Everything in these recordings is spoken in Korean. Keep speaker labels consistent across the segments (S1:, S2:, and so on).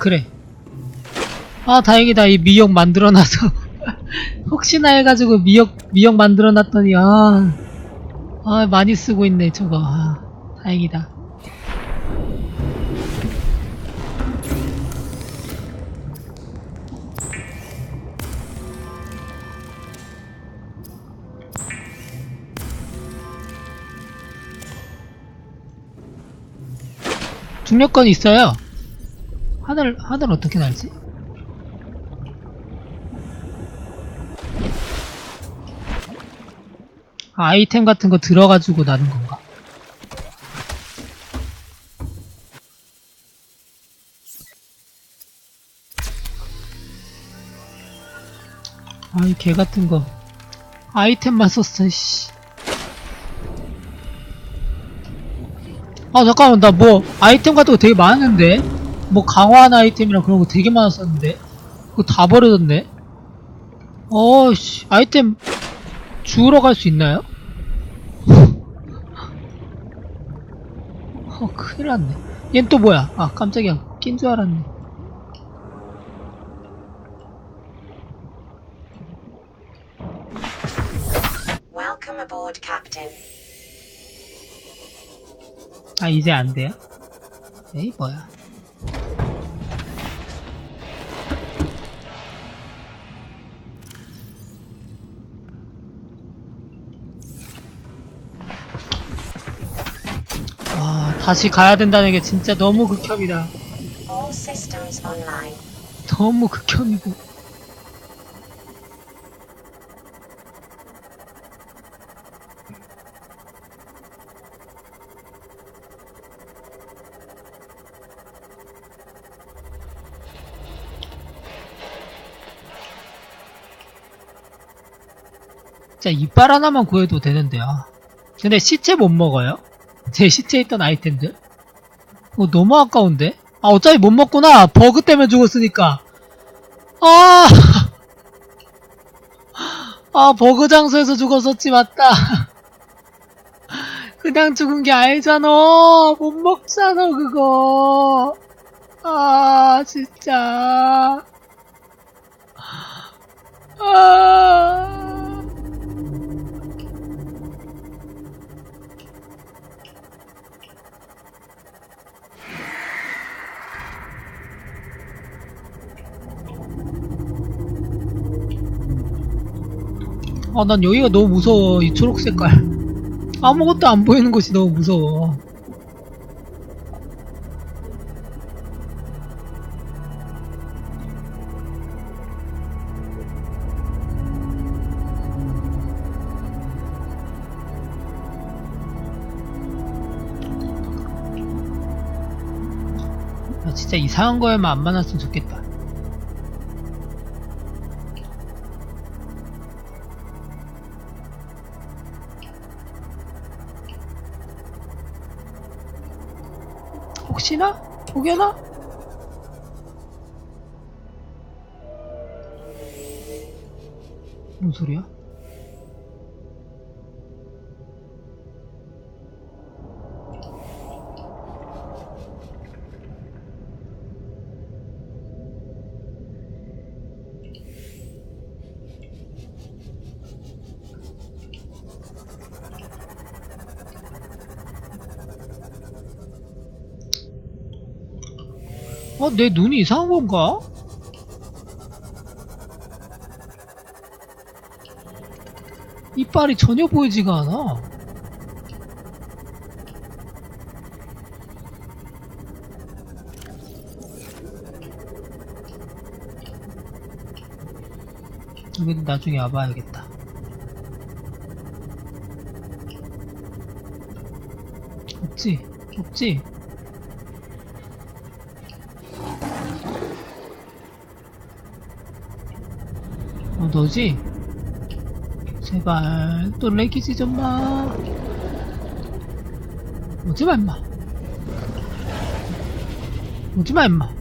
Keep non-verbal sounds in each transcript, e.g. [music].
S1: 그래. 아, 다행이다. 이 미역 만들어놔서. [laughs] 혹시나 해가지고 미역, 미역 만들어놨더니, 아. 아, 많이 쓰고 있네, 저거. 아, 다행이다. 중력권 있어요. 하늘, 하늘 어떻게 날지? 아, 아이템 같은 거 들어가지고 나는 건가? 아이, 개 같은 거. 아이템만 썼어, 씨. 아, 잠깐만, 나 뭐, 아이템 같은 거 되게 많은데? 뭐, 강화한 아이템이랑 그런 거 되게 많았었는데? 그거 다 버려졌네? 어씨, 아이템 주우러 갈 수 있나요? [laughs] 어, 큰일 났네. 얜 또 뭐야? 아, 깜짝이야. 낀 줄 알았네. 아, 이제 안 돼요? 에이, 뭐야. 다시 가야 된다는 게 진짜 너무 극혐이다. 너무 극혐이고. 진짜 이빨 하나만 구해도 되는데요. 근데 시체 못 먹어요? 제 시체에 있던 아이템들? 어, 너무 아까운데? 아, 어차피 못 먹구나. 버그 때문에 죽었으니까. 아, [laughs] 아, 버그 장소에서 죽었었지, 맞다. [laughs] 그냥 죽은 게 아니잖아. 못 먹잖아, 그거. 아, 진짜. 아. 아, 난 여기가 너무 무서워. 이 초록 색깔. 아무것도 안 보이는 곳이 너무 무서워. 아, 진짜 이상한 거에만 안 만났으면 좋겠다. 혹시나? 혹여나? 뭔 소리야? 어, 내 눈이 이상한 건가? 이빨이 전혀 보이지가 않아. 여기는 나중에 와봐야겠다. 없지? 없지? 너지? 제발, 또 레기지 좀 마. 오지마, 임마. 오지마, 임마.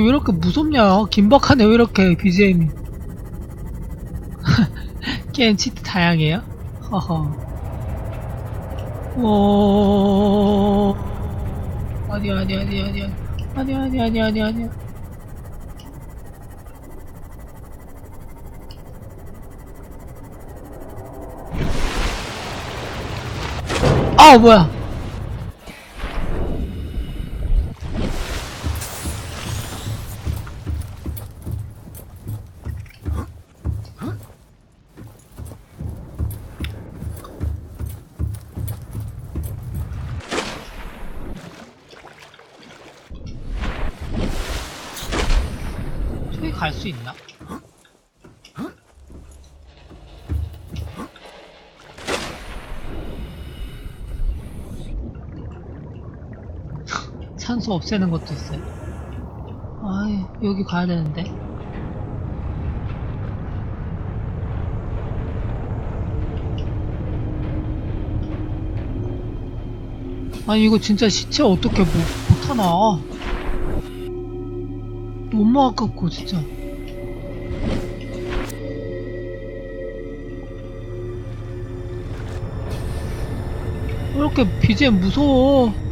S1: 이렇게 무섭냐? 긴박하네, 왜 이렇게 BGM이. [laughs] 게임 치트 다양해요? 허허. 오. 아니, 아니, 아니, 아니. 아니, 아니, 아니, 아니, 아니. 아, 뭐야. 산소 없애는 것도 있어요. 아, 여기 가야 되는데. 아니 이거 진짜 시체 어떻게 못, 못하나 너무 아깝고 진짜 왜 이렇게 BGM 무서워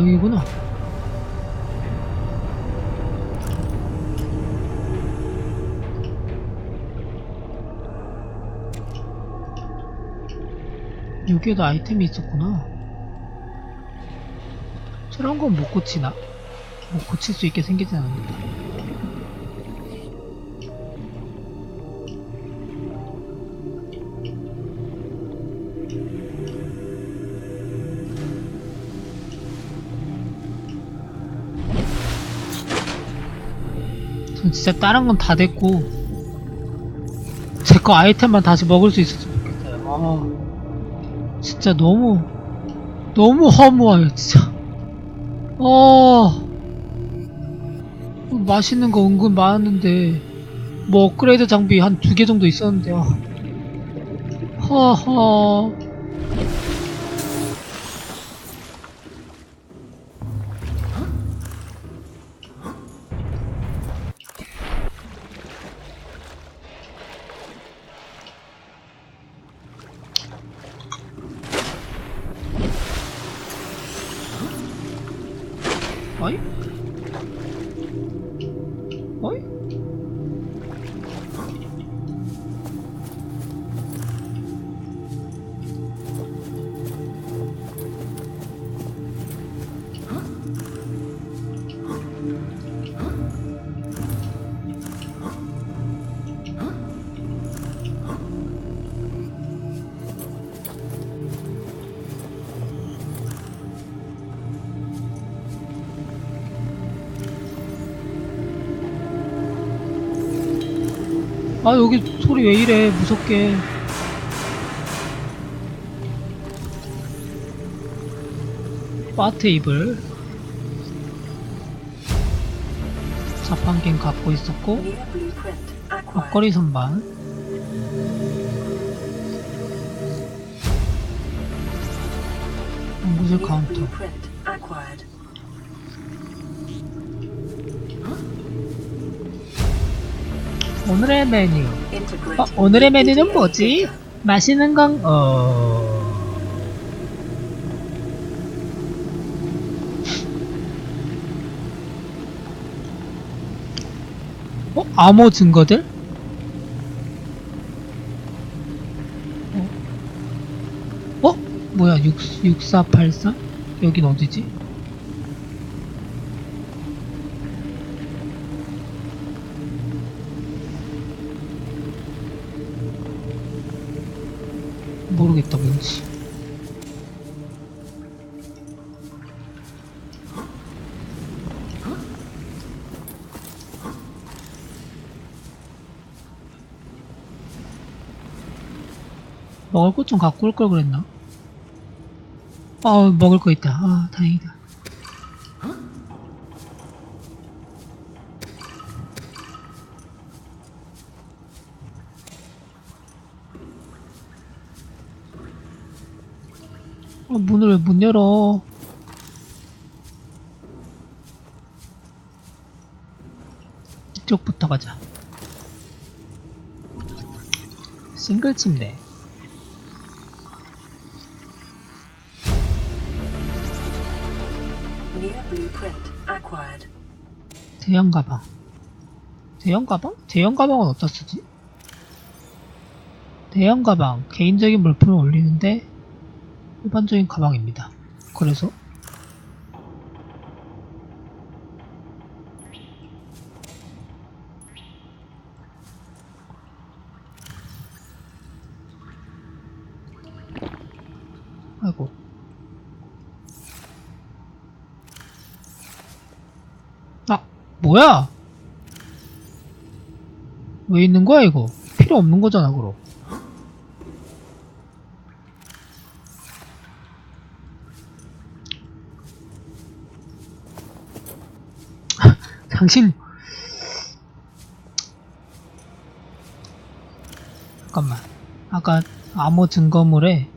S1: 여기구나 여기에도 아이템이 있었구나. 저런 건 못 고치나? 뭐 고칠 수 있게 생기진 않는다 전 진짜 다른 건 다 됐고 제 거 아이템만 다시 먹을 수 있었으면 좋겠어요. 아, 진짜 너무 너무 허무해요 진짜. 어. 맛있는 거 은근 많았는데 뭐 업그레이드 장비 한 두 개 정도 있었는데 아. 허허 아 여기 소리 왜 이래? 무섭게. 바 테이블. 자판기는 갖고 있었고. 막걸리 선반. 연구실 카운터 오늘의 메뉴. 어, 오늘의 메뉴는 뭐지? 마시는 건 어... 어? 암호 증거들? 어? 어? 뭐야 6, 6483? 여긴 어디지? 모르겠다 뭔지. 먹을 것 좀 갖고 올 걸 그랬나? 아 먹을 거 있다. 아 다행이다 어, 문을 왜 못 열어? 이쪽부터 가자. 싱글 침대. 대형 가방. 대형 가방? 대형 가방은 어디다 쓰지? 대형 가방. 개인적인 물품을 올리는데 일반적인 가방입니다. 그래서 아이고. 아 뭐야? 왜 있는 거야 이거? 필요 없는 거잖아 그럼 당신. 잠깐만. 아까 암호 증거물에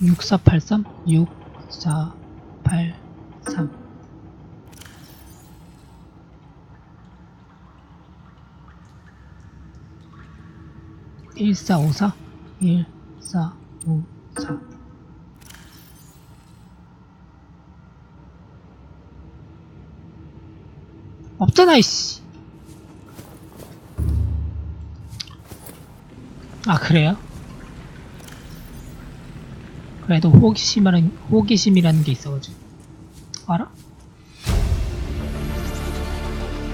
S1: 6483 6483 1454 1454 없잖아 이씨 아 그래요? 그래도 호기심이라는, 호기심이라는 게 있어가지고 알아?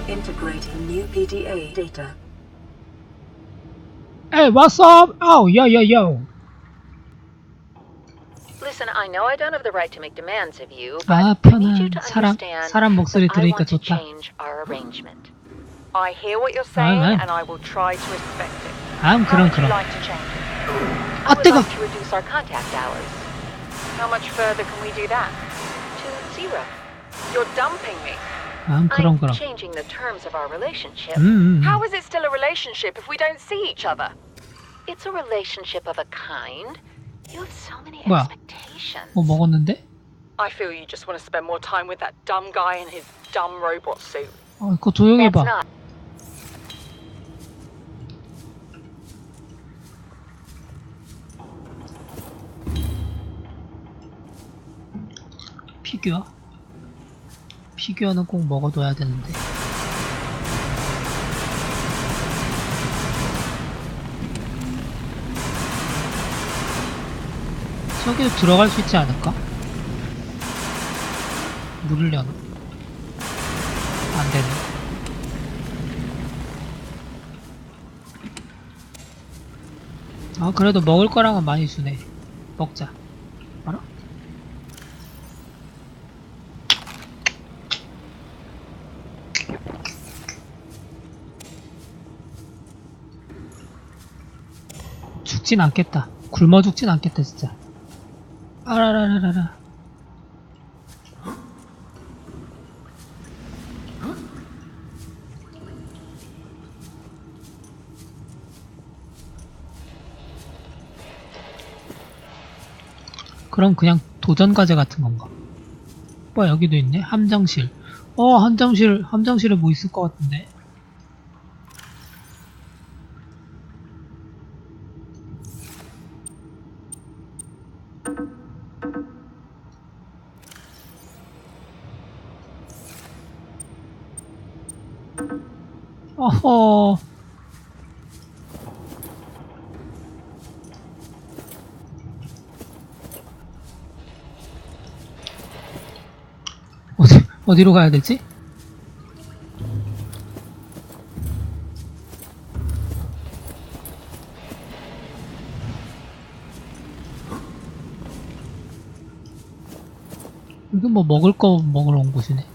S2: Integrating new PDA data.
S1: Hey, what's up? Oh, yo, yo, yo.
S3: Listen, I know I don't have the right to make demands of you,
S1: 아,
S3: but I need you
S1: 편한
S3: to
S1: 사람,
S3: understand
S1: 사람 목소리
S3: that I
S1: 들으니까
S3: want to
S1: 좋다.
S3: change our arrangement.
S4: I hear what you're saying,
S1: Alright.
S4: and I will try to respect it.
S1: 아,
S4: How
S1: 그럼,
S4: would you
S1: 그럼.
S4: like to change it?
S3: I
S1: 아,
S3: would
S1: 뜨거!
S3: like to reduce our contact hours
S4: How much further can we do that?
S3: to zero.
S4: You're dumping me.
S1: 아, 그럼,
S3: I'm
S1: 그럼.
S3: changing the terms of our relationship.
S1: 음, 음, 음.
S4: How is it still a relationship if we don't see each other?
S3: It's a relationship of a kind.
S1: 뭐야? 뭐 먹었는데?
S4: I feel you just want to spend more time with that dumb guy in his dumb robot suit.
S1: 어, 그거 조용히
S3: not.
S1: 피규어? 피규어는 꼭 먹어둬야 되는데. 저기도 들어갈 수 있지 않을까? 누르려나? 안 되네. 아, 그래도 먹을 거랑은 많이 주네. 먹자. 알아? 죽진 않겠다. 굶어 죽진 않겠다, 진짜. 아라라라라라. 그럼 그냥 도전 과제 같은 건가? 뭐 여기도 있네. 함정실. 어, 함정실, 함정실에 뭐 있을 것 같은데. 어허. 어디, 어디로 가야 되지? 이거 뭐 먹을 거 먹으러 온 곳이네.